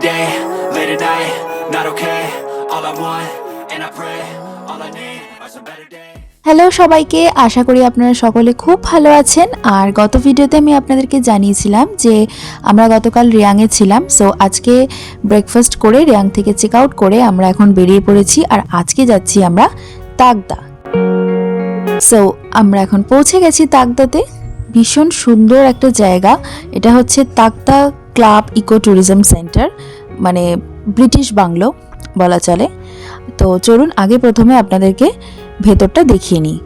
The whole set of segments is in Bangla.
day, late at night, not okay. All I want, and I pray, all I need are some better days. Hello সবাইকে আশা করি আপনারা সকলে খুব ভালো আছেন। আর গত ভিডিওতে আমি আপনাদেরকে জানিয়েছিলাম যে আমরা গতকাল রিয়াংয়ে ছিলাম। সো আজকে ব্রেকফাস্ট করে রিয়াং থেকে চেক আউট করে আমরা এখন বেরিয়ে পড়েছি। আর আজকে যাচ্ছি আমরা তাকদা সো আমরা এখন পৌঁছে গেছি তাকদাতে ভীষণ সুন্দর একটা জায়গা। এটা হচ্ছে তাক্তা ক্লাব ইকো ট্যুরিজম সেন্টার মানে ব্রিটিশ বাংলো বলা চলে। তো চলুন আগে প্রথমে আপনাদেরকে ভেতরটা দেখিয়ে নিই।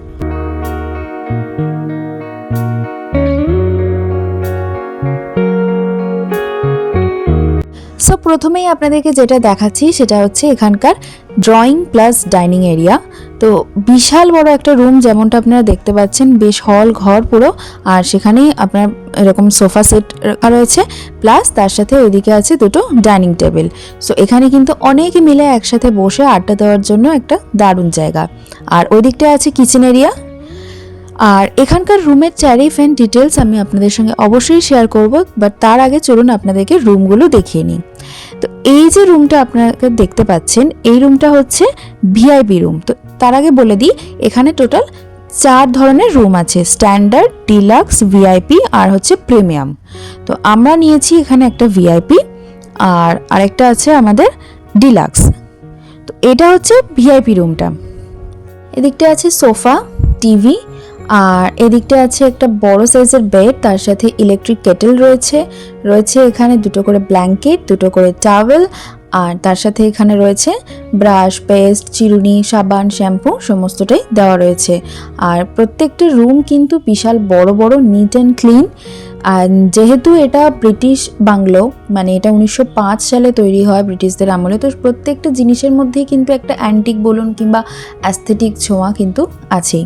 সো প্রথমেই আপনাদেরকে যেটা দেখাচ্ছি সেটা হচ্ছে এখানকার ড্রয়িং প্লাস ডাইনিং এরিয়া তো বিশাল বড় একটা রুম যেমনটা আপনারা দেখতে পাচ্ছেন, বেশ হল ঘর পুরো। আর সেখানেই আপনার এরকম সোফা সেট রাখা রয়েছে। প্লাস তার সাথে ওইদিকে আছে দুটো ডাইনিং টেবিল সো এখানে কিন্তু অনেকে মিলে একসাথে বসে আড্ডা দেওয়ার জন্য একটা দারুণ জায়গা। আর ওই দিকটা আছে কিচেন এরিয়া আর এখানকার রুমের ট্যারিফ অ্যান্ড ডিটেলস আমি আপনাদের সঙ্গে অবশ্যই শেয়ার করব বাট তার আগে চলুন আপনাদেরকে রুমগুলো দেখিয়ে নিই। তো এই যে রুমটা আপনারা দেখতে পাচ্ছেন, এই রুমটা হচ্ছে ভিআইপি রুম তো তার আগে বলে দিই, এখানে টোটাল চার ধরনের রুম আছে স্ট্যান্ডার্ড ডিলাক্স ভিআইপি আর হচ্ছে প্রিমিয়াম তো আমরা নিয়েছি এখানে একটা ভিআইপি আর আরেকটা আছে আমাদের ডিলাক্স তো এটা হচ্ছে ভিআইপি রুমটা এদিকটা আছে সোফা টিভি আর এদিকটা আছে একটা বড় সাইজের বেড, তার সাথে ইলেকট্রিক কেটেল রয়েছে। রয়েছে এখানে দুটো করে ব্ল্যাঙ্কেট দুটো করে টাওয়েল আর তার সাথে এখানে রয়েছে ব্রাশ পেস্ট চিরুনি, সাবান শ্যাম্পু সমস্তটাই দেওয়া রয়েছে। আর প্রত্যেকটা রুম কিন্তু বিশাল বড় বড় নিট অ্যান্ড ক্লিন আর যেহেতু এটা ব্রিটিশ বাংলো মানে এটা উনিশশো পাঁচ সালে তৈরি হয় ব্রিটিশদের আমলে, তো প্রত্যেকটা জিনিসের মধ্যেই কিন্তু একটা অ্যান্টিক বলুন কিংবা অ্যাস্থেটিক ছোঁয়া কিন্তু আছেই।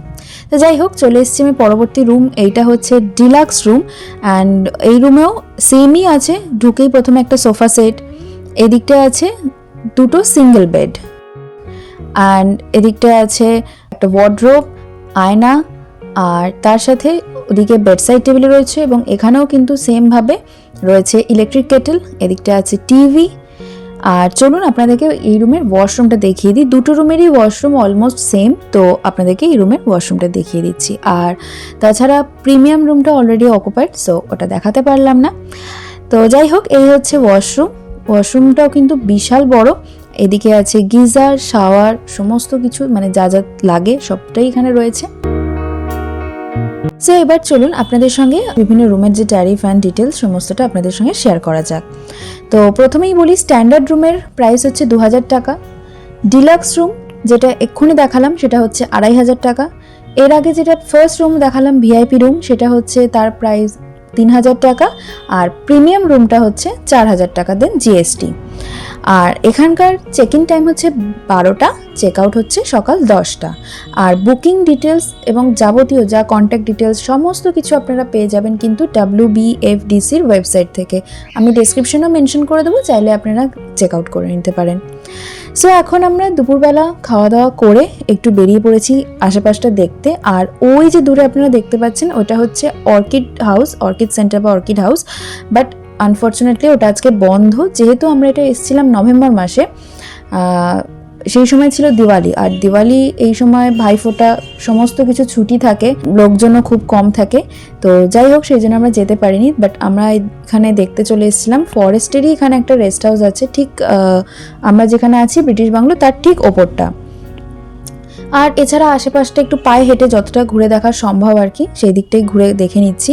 তো যাই হোক, চলে এসেছি আমি পরবর্তী রুম এইটা হচ্ছে ডিলাক্স রুম অ্যান্ড এই রুমেও সেমই আছে, ঢুকেই প্রথমে একটা সোফা সেট এদিকটা আছে দুটো সিঙ্গেল বেড অ্যান্ড এদিকটা আছে একটা ওয়ার্ড্রোব আয়না, আর তার সাথে ওদিকে বেডসাইড টেবিল রয়েছে এবং এখানেও কিন্তু সেমভাবে রয়েছে ইলেকট্রিক কেটেল এদিকটা আছে টিভি আর চলুন আপনাদেরকে এই রুমের ওয়াশরুমটা দেখিয়ে দিই। দুটো রুমেরই ওয়াশরুম অলমোস্ট সেম তো আপনাদেরকে এই রুমের ওয়াশরুমটা দেখিয়ে দিচ্ছি। আর তাছাড়া প্রিমিয়াম রুমটা অলরেডি অকুপাইড সো ওটা দেখাতে পারলাম না। তো যাই হোক, এই হচ্ছে ওয়াশরুম ওয়াশরুমটাও কিন্তু বিশাল বড়। এদিকে আছে গিজার, শাওয়ার, সমস্ত কিছু মানে যা যা লাগে সবটাই এখানে রয়েছে। সো এবার চলুন আপনাদের সঙ্গে বিভিন্ন রুমের যে ট্যারিফ অ্যান্ড ডিটেলস সমস্তটা আপনাদের সঙ্গে শেয়ার করা যাক। তো প্রথমেই বলি স্ট্যান্ডার্ড রুমের প্রাইস হচ্ছে দু হাজার টাকা। ডিলাক্স রুম যেটা এক্ষুনি দেখালাম, সেটা হচ্ছে আড়াই হাজার টাকা। এর আগে যেটা ফার্স্ট রুম দেখালাম ভিআইপি রুম সেটা হচ্ছে তার প্রাইস তিন হাজার টাকা। আর প্রিমিয়াম রুমটা হচ্ছে চার হাজার টাকা দেন জিএসটি আর এখানকার চেক ইন টাইম হচ্ছে বারোটা চেক আউট হচ্ছে সকাল দশটা। আর বুকিং ডিটেলস এবং যাবতীয় যা কন্ট্যাক্ট ডিটেলস সমস্ত কিছু আপনারা পেয়ে যাবেন কিন্তু ডাব্লিউ বিএফডিসির ওয়েবসাইট থেকে। আমি ডেসক্রিপশনেও মেনশন করে দেবো, চাইলে আপনারা চেক আউট করে নিতে পারেন। সো এখন আমরা দুপুরবেলা খাওয়া দাওয়া করে একটু বেরিয়ে পড়েছি আশেপাশটা দেখতে। আর ওই যে দূরে আপনারা দেখতে পাচ্ছেন, ওটা হচ্ছে অর্কিড হাউস অর্কিড সেন্টার বা অর্কিড হাউস বাট আনফর্চুনেটলি ওটা আজকে বন্ধ। যেহেতু আমরা এটা এসেছিলাম নভেম্বর মাসে সেই সময় ছিল দিওয়ালি। আর দিওয়ালি এই সময় ভাইফোঁটা সমস্ত কিছু ছুটি থাকে, লোকজনও খুব কম থাকে। তো যাই হোক, সেই জন্য আমরা যেতে পারিনি। বাট আমরা এখানে দেখতে চলে এসেছিলাম। ফরেস্টেরই এখানে একটা রেস্ট হাউস আছে। ঠিক আমরা যেখানে আছি ব্রিটিশ বাংলো তার ঠিক ওপরটা। আর এছাড়া আশেপাশটা একটু পায়ে হেঁটে যতটা ঘুরে দেখা সম্ভব আর কি, সেই দিকটাই ঘুরে দেখে নিচ্ছি।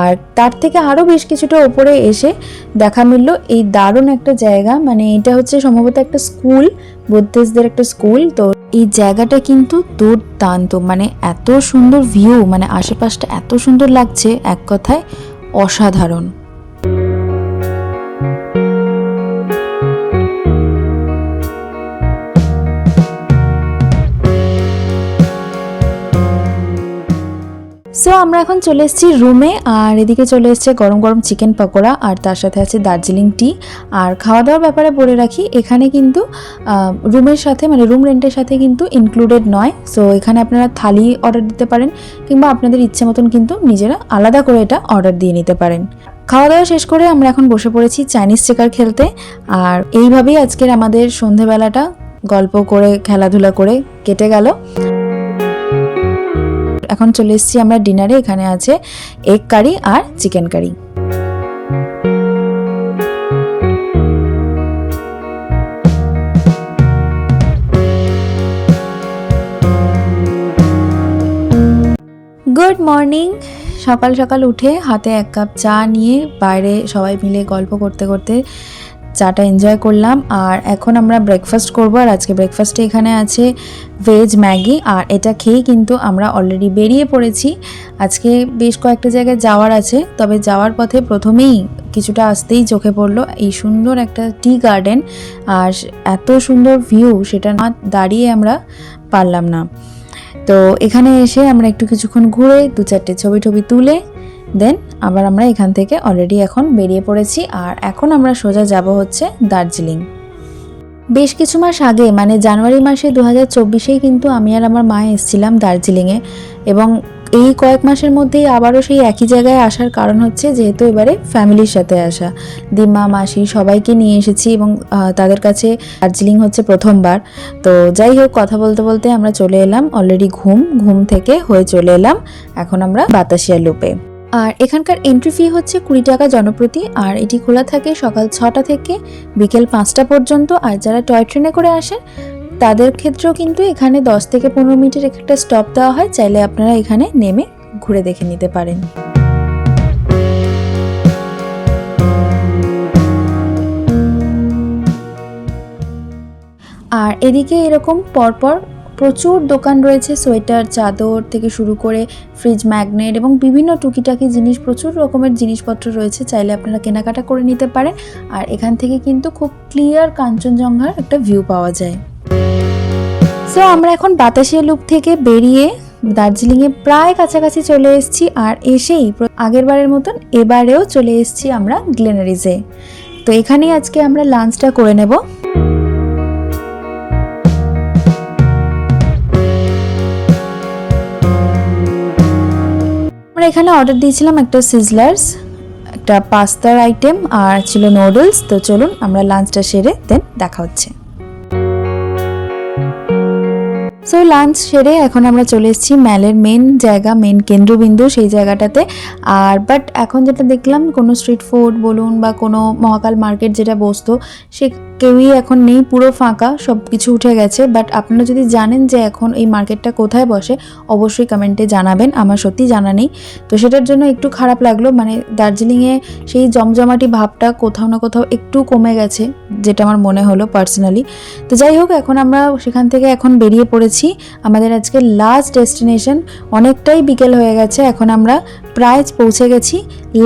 আর তার থেকে আরও বেশ কিছুটা ওপরে এসে দেখা মিললো এই দারুণ একটা জায়গা। মানে এটা হচ্ছে সম্ভবত একটা স্কুল, বুদ্ধিস্টদের একটা স্কুল। তো এই জায়গাটা কিন্তু দুর্দান্ত মানে এত সুন্দর ভিউ মানে আশেপাশটা এত সুন্দর লাগছে এক কথায়, অসাধারণ। সো আমরা এখন চলে এসেছি রুমে আর এদিকে চলে এসেছে গরম গরম চিকেন পকোড়া, আর তার সাথে আছে দার্জিলিং টি আর খাওয়া দাওয়ার ব্যাপারে বলে রাখি, এখানে কিন্তু রুমের সাথে মানে রুম রেন্টের সাথে কিন্তু ইনক্লুডেড নয়। সো এখানে আপনারা থালি অর্ডার দিতে পারেন, কিংবা আপনাদের ইচ্ছে মতন কিন্তু নিজেরা আলাদা করে এটা অর্ডার দিয়ে নিতে পারেন। খাওয়া দাওয়া শেষ করে আমরা এখন বসে পড়েছি চাইনিজ চেকার খেলতে, আর এইভাবেই আজকের আমাদের সন্ধেবেলাটা গল্প করে, খেলাধুলা করে কেটে গেল। এখন চলে এসেছি আমরা ডিনারে, এখানে আছে এগ কারি আর চিকেন কারি গুড মর্নিং সকাল সকাল উঠে হাতে এক কাপ চা নিয়ে বাইরে সবাই মিলে গল্প করতে করতে চাটা এনজয় করলাম আর এখন আমরা ব্রেকফাস্ট করব আর আজকে ব্রেকফাস্টে এখানে আছে ভেজ ম্যাগি আর এটা খেয়েই কিন্তু আমরা অলরেডি বেরিয়ে পড়েছি। আজকে বেশ কয়েকটা জায়গায় যাওয়ার আছে, তবে যাওয়ার পথে প্রথমেই কিছুটা আসতেই চোখে পড়ল এই সুন্দর একটা টি গার্ডেন আর এত সুন্দর ভিউ সেটা না দাঁড়িয়ে আমরা পারলাম না। তো এখানে এসে আমরা একটু কিছুক্ষণ ঘুরে দু চারটে ছবি টবি তুলে দেন আবার আমরা এখান থেকে অলরেডি এখন বেরিয়ে পড়েছি আর এখন আমরা সোজা যাব হচ্ছে দার্জিলিং। বেশ কিছু মাস আগে মানে জানুয়ারি মাসে দু হাজার চব্বিশেই কিন্তু আমি আর আমার মা এসেছিলাম দার্জিলিংয়ে এবং এই কয়েক মাসের মধ্যেই আবারও সেই একই জায়গায় আসার কারণ হচ্ছে যেহেতু এবারে ফ্যামিলির সাথে আসা। দিমা মাসি সবাইকে নিয়ে এসেছি এবং তাদের কাছে দার্জিলিং হচ্ছে প্রথমবার। তো যাই হোক, কথা বলতে বলতে আমরা চলে এলাম অলরেডি ঘুম ঘুম থেকে হয়ে চলে এলাম। এখন আমরা বাতাসিয়া লুপে। আর এখানকার এন্ট্রি ফি হচ্ছে কুড়ি টাকা জনপ্রতি, আর এটি খোলা থাকে সকাল ছটা থেকে বিকেল পাঁচটা পর্যন্ত। আর যারা টয় ট্রেনে করে আসেন, তাদের ক্ষেত্রেও কিন্তু এখানে দশ থেকে পনেরো মিনিটের একটা স্টপ দেওয়া হয়। চাইলে আপনারা এখানে নেমে ঘুরে দেখে নিতে পারেন। আর এদিকে এরকম পরপর প্রচুর দোকান রয়েছে, সোয়েটার, চাদর থেকে শুরু করে ফ্রিজ ম্যাগনেট এবং বিভিন্ন টুকিটাকি জিনিস, প্রচুর রকমের জিনিসপত্র রয়েছে, চাইলে আপনারা কেনাকাটা করে নিতে পারেন। আর এখান থেকে কিন্তু খুব ক্লিয়ার কাঞ্চনজঙ্ঘার একটা ভিউ পাওয়া যায়। সো আমরা এখন বাতাসিয়া লুপ থেকে বেরিয়ে দার্জিলিংয়ে প্রায় কাছাকাছি চলে এসেছি আর এসেই আগের বারের মতন এবারেও চলে এসেছি আমরা গ্লেনারিজে। তো এখানেই আজকে আমরা লাঞ্চটা করে নেব। এখানে অর্ডার দিয়েছিলাম একটা সিজলার্স একটা পাস্তার আইটেম আর ছিল নুডলস তো চলুন আমরা লাঞ্চটা সেরে দেন দেখা হচ্ছে। সো লাঞ্চ সেরে এখন আমরা চলে এসেছি ম্যালের মেন জায়গা মেন কেন্দ্রবিন্দু সেই জায়গাটাতে। আর বাট এখন যেটা দেখলাম, কোনো স্ট্রিট ফুড বলুন বা কোনো মহাকাল মার্কেট যেটা বসতো, সে কেউই এখন নেই, পুরো ফাঁকা সব কিছু উঠে গেছে। বাট আপনারা যদি জানেন যে এখন এই মার্কেটটা কোথায় বসে, অবশ্যই কমেন্টে জানাবেন। আমার সত্যি জানা নেই। তো সেটার জন্য একটু খারাপ লাগল মানে দার্জিলিংয়ে সেই জমজমাটি ভাবটা কোথাও না কোথাও একটু কমে গেছে, যেটা আমার মনে হলো পার্সোনালি তো যাই হোক, এখন আমরা সেখান থেকে এখন বেরিয়ে পড়েছি। আমাদের আজকে লাস্ট ডেস্টিনেশন অনেকটাই বিকেল হয়ে গেছে, এখন আমরা প্রায় পৌঁছে গেছি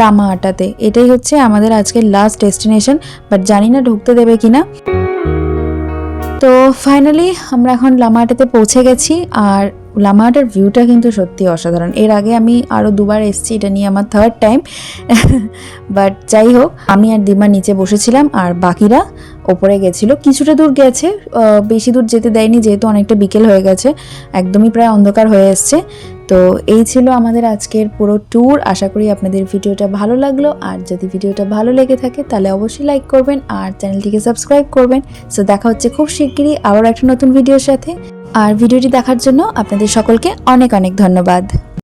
লামা আটাতে। এটাই হচ্ছে আমাদের আজকে লাস্ট ডেস্টিনেশন বাট জানি না ঢুকতে দেবে কিনা। তো ফাইনালি আমরা এখন লামাহাটাতে পৌঁছে গেছি, আর লামাহাটার ভিউটা কিন্তু সত্যি অসাধারণ। এর আগে আমি আরও দুবার এসেছি, এটা নিয়ে আমার থার্ড টাইম বাট যাই হোক, আমি আর দিমা নিচে বসেছিলাম আর বাকিরা ওপরে গেছিল। কিছুটা দূর গেছে বেশি দূর যেতে দেয়নি, যেহেতু অনেকটা বিকেল হয়ে গেছে, একদমই প্রায় অন্ধকার হয়ে এসছে। তো এই ছিল আমাদের আজকের পুরো ট্যুর আশা করি আপনাদের ভিডিওটা ভালো লাগল। আর যদি ভিডিওটা ভালো লেগে থাকে, তাহলে অবশ্যই লাইক করবেন আর চ্যানেলটিকে সাবস্ক্রাইব করবেন। সো দেখা হচ্ছে খুব শিগগিরই আবার একটা নতুন ভিডিওর সাথে। আর ভিডিওটি দেখার জন্য আপনাদের সকলকে অনেক অনেক ধন্যবাদ।